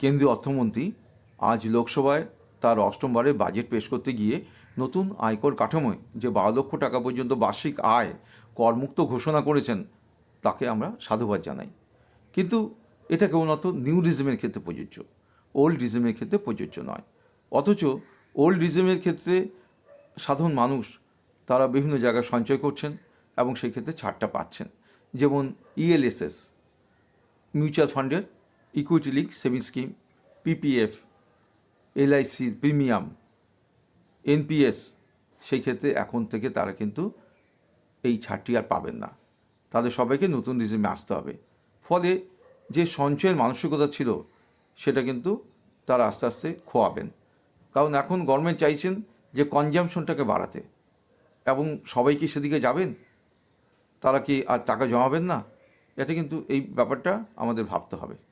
কেন্দ্রীয় অর্থমন্ত্রী আজ লোকসভায় তার অষ্টমবারের বাজেট পেশ করতে গিয়ে নতুন আয়কর কাঠামোয় যে বারো লক্ষ টাকা পর্যন্ত বার্ষিক আয় করমুক্ত ঘোষণা করেছেন, তাকে আমরা সাধুবাদ জানাই। কিন্তু এটা কেবলমাত্র নিউ রিজমের ক্ষেত্রে প্রযোজ্য ওল্ড রিজমের ক্ষেত্রে প্রযোজ্য নয়। অথচ ওল্ড রিজমের ক্ষেত্রে সাধারণ মানুষ তারা বিভিন্ন জায়গায় সঞ্চয় করছেন এবং সেই ক্ষেত্রে ছাড়টা পাচ্ছেন। যেমন ইএলএসএস মিউচুয়াল ফান্ডের equity link savings scheme PPF LIC premium NPS সেই ক্ষেত্রে এখন থেকে তারা কিন্তু এই ছাড়টি আর পাবেন না। তাদের সবাইকে নতুন রিজিমে আসতে হবে। ফলে যে সঞ্চয়ের মানসিকতা ছিল, সেটা কিন্তু তারা আস্তে আস্তে খোয়াবেন। কারণ এখন গভর্নমেন্ট চাইছেন যে কনজামশনটাকে বাড়াতে। এবং সবাই কি সেদিকে যাবেন? তারা কি আর টাকা জমাবেন না? এটা কিন্তু এই ব্যাপারটা আমাদের ভাবতে হবে।